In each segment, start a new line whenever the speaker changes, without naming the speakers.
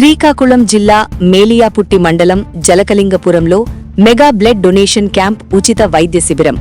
శ్రీకాకుళం జిల్లా మేలియాపుట్టి మండలం జలకలింగపురంలో మెగా బ్లడ్ డొనేషన్ క్యాంప్ ఉచిత వైద్య శిబిరం.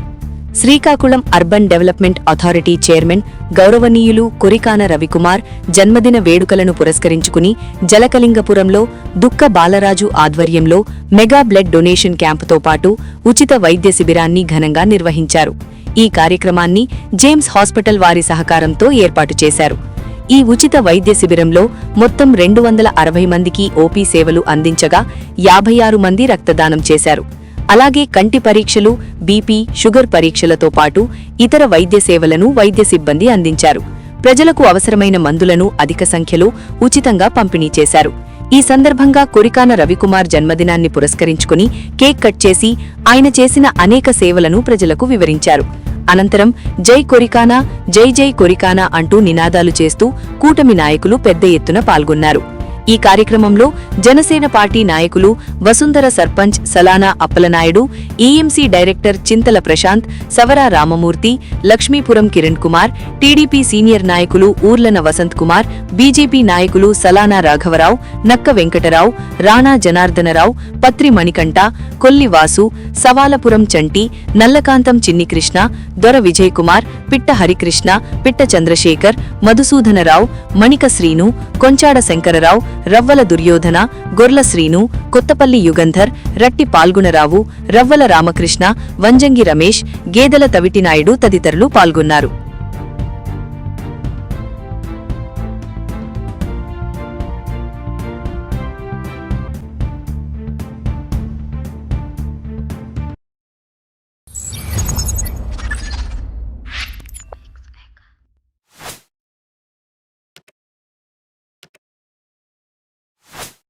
Srikakulam urban development authority chairman గౌరవనీయులు కొరికాన రవికుమార్ జన్మదిన వేడుకలను పురస్కరించుకుని జలకలింగపురంలో దుక్క బాలరాజు ఆధ్వర్యంలో మెగా బ్లడ్ డొనేషన్ క్యాంపుతో పాటు ఉచిత వైద్య శిబిరాన్ని ఘనంగా నిర్వహించారు. ఈ కార్యక్రమాన్ని జేమ్స్ హాస్పిటల్ వారి సహకారంతో ఏర్పాటు చేశారు. ఈ ఉచిత వైద్య శిబిరంలో మొత్తం రెండు వందల అరవై మందికి ఓపీ సేవలు అందించగా యాభై ఆరు మంది రక్తదానం చేశారు. అలాగే కంటి పరీక్షలు బీపీ షుగర్ పరీక్షలతో పాటు ఇతర వైద్య సేవలను వైద్య సిబ్బంది అందించారు. ప్రజలకు అవసరమైన మందులను అధిక సంఖ్యలో ఉచితంగా పంపిణీ చేశారు. ఈ సందర్భంగా కొరికాన రవికుమార్ జన్మదినాన్ని పురస్కరించుకుని కేక్ కట్ చేసి ఆయన చేసిన అనేక సేవలను ప్రజలకు వివరించారు. అనంతరం జై కొరికానా జై జై కొరికానా అంటూ నినాదాలు చేస్తూ కూటమి నాయకులు పెద్ద ఎత్తున పాల్గొన్నారు. ఈ కార్యక్రమంలో జనసేన పార్టీ నాయకులు Vasundhara sarpanch Salana Appalanaidu EMC director Chintala Prashant Savara Ramamurthy Lakshmipuram Kiran Kumar TDP senior నాయకులు ఊర్లన వసంత్ కుమార్ బీజేపీ నాయకులు సలానా రాఘవరావు నక్క వెంకటరావు రాణా జనార్దనరావు పత్రి మణికంఠ కొల్లి వాసు సవాలపురం చంటి నల్లకాంతం చిన్నికృష్ణ దొర విజయ్ కుమార్ పిట్ట హరికృష్ణ పిట్ట చంద్రశేఖర్ మధుసూదనరావు మణిక శ్రీను కొంచాడ శంకరరావు రవ్వల దుర్యోధన గొర్ల శ్రీను కొత్తపల్లి యుగంధర్ రట్టి పాల్గుణరావు రవ్వల రామకృష్ణ వంజంగి రమేష్ గేదెల తవిటినాయుడు తదితరులు పాల్గొన్నారు.